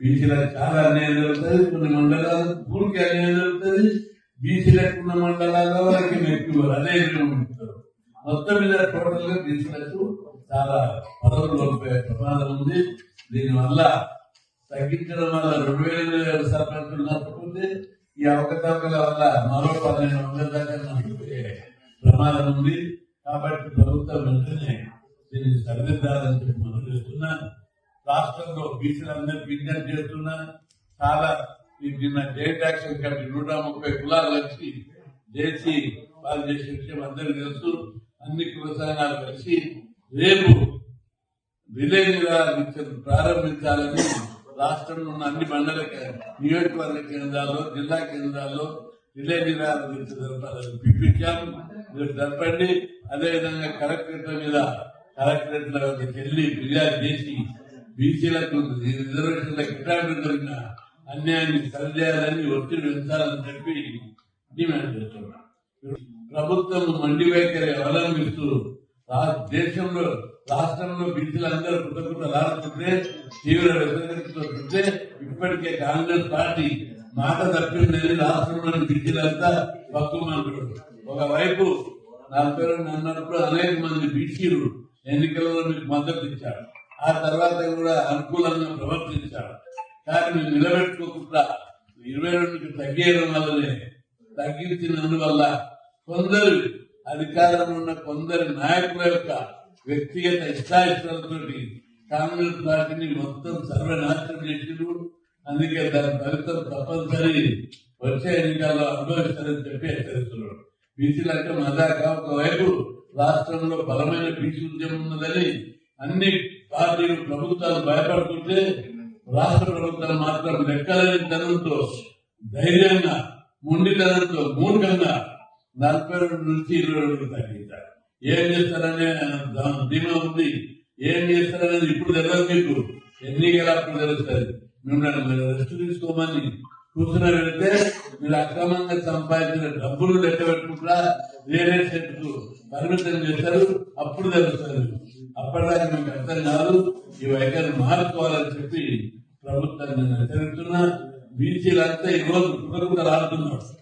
బీసీలకు చాలా అన్యాయం జరుగుతుంది. కొన్ని మండలాలు పూర్తి అన్యాయం జరుగుతుంది. బీసీలకు ఉన్న మండలాల్లో వాళ్ళకి ఎక్కువ అదే ఉంటారు మొత్తం మీద టోటల్గా బీసీలకు చాలా పదవులు కోల్పోయే ప్రమాదం ఉంది. దీనివల్ల తగ్గించడం వల్ల రెండు వేల ఇరవై సర్పంచులు నష్టపోతే ఈ అవకతవకల వల్ల మరో పదిహేను వందల దాకా నష్టపోయే ప్రమాదం ఉంది. కాబట్టి ప్రభుత్వం వెంటనే దీన్ని సరిదిద్దాలని చెప్పి మనం చేస్తున్నాను. రాష్ట్రంలో బీసీలందరూ విజ్ఞప్తి చేస్తున్నా చాలా నిన్న జైంట్ యాక్షన్ కమిటీ నూట ముప్పై కులాలు కలిసి చేసి వాళ్ళు చేసే విషయం అందరికీ తెలుసు. అన్ని కుల సంఘాలు కలిసి రేపు రిలే ప్రారంభించాలని రాష్ట్రంలో ఉన్న అన్ని మండల నియోజకవర్గ కేంద్రాల్లో జిల్లా కేంద్రాల్లో రిలే నిరాకరించ జరపాలని పిలిపించాం. మీరు జరపండి. అదేవిధంగా కలెక్టరేట్ల మీద కలెక్టరేట్ల వెళ్ళి ఫిర్యాదు చేసి బీసీలకు రిజర్వేషన్ల కిటాబులు జరిగిన అన్యాయాన్ని సరిచేయాలని ఒత్తిడి పెంచాలని చెప్పి డిమాండ్ చేస్తున్నాం ప్రభుత్వం మండి వైఖరి అవలంబిస్తూ దేశంలో రాష్ట్రంలో బీసీలందరూ కృతజ్ఞతలాడుతుంటే తీవ్ర వ్యతిరేకతతో ఇప్పటికే కాంగ్రెస్ పార్టీ మాట తప్పిందని రాష్ట్రంలోని బీసీలంతా పక్కుమంటారు ఒకవైపు నా పేరు అన్నప్పుడు అనేక మంది బీసీలు ఎన్నికలలో మీకు మద్దతు ఇచ్చారు. ఆ తర్వాత కూడా అనుకూలంగా ప్రవర్తించారు. కానీ నిలబెట్టుకోకుండా ఇరవై రెండుకి తగ్గేయడం వల్లనే తగ్గించినందువల్ల కొందరు అధికారంలో ఉన్న కొందరి నాయకుల యొక్క వ్యక్తిగత ఇష్టాయిష్టాలతో కాంగ్రెస్ పార్టీని మొత్తం సర్వనాశనం చేసిండు అందుకే దాని ఫలితం తప్పనిసరి వచ్చే ఎన్నికల్లో అనుభవిస్తారని చెప్పి హెచ్చరిస్తున్నాడు. బీసీలు అంటే మజాక ఒకవైపు రాష్ట్రంలో బలమైన బీసీ ఉద్యమం ఉన్నదని అన్ని పార్టీలు ప్రభుత్వాలు భయపడుతుంటే రాష్ట్ర ప్రభుత్వాలు మాత్రం లెక్కలేని ధనంతో ధైర్యంగా మొండితనంతో మూర్ఖంగా నలభై రెండు నుంచి ఇరవై రెండు తగ్గించారు. ఏం చేస్తారనే ధీమా ఉంది. ఏం చేస్తారనేది ఇప్పుడు తెలియదు మీకు. ఎన్నికలు అప్పుడు తెలుస్తుంది మిమ్మల్ని రెస్ట్ తీసుకోమని కూర్చున్న వెళ్తే మీరు అక్రమంగా సంపాదించిన డబ్బులు లెక్క పెట్టుకుంటా రియల్ ఎస్టేట్ పరిమితం చేస్తారు అప్పుడు తెలుస్తారు. అప్పటిదాకా మేము అర్థం కాదు ఈ వైఖరి మార్చుకోవాలని చెప్పి ప్రభుత్వాన్ని నేను హెచ్చరిస్తున్నా. బీసీలంతా ఈ రోజు కృతజ్ఞతలు ఆడుతున్నారు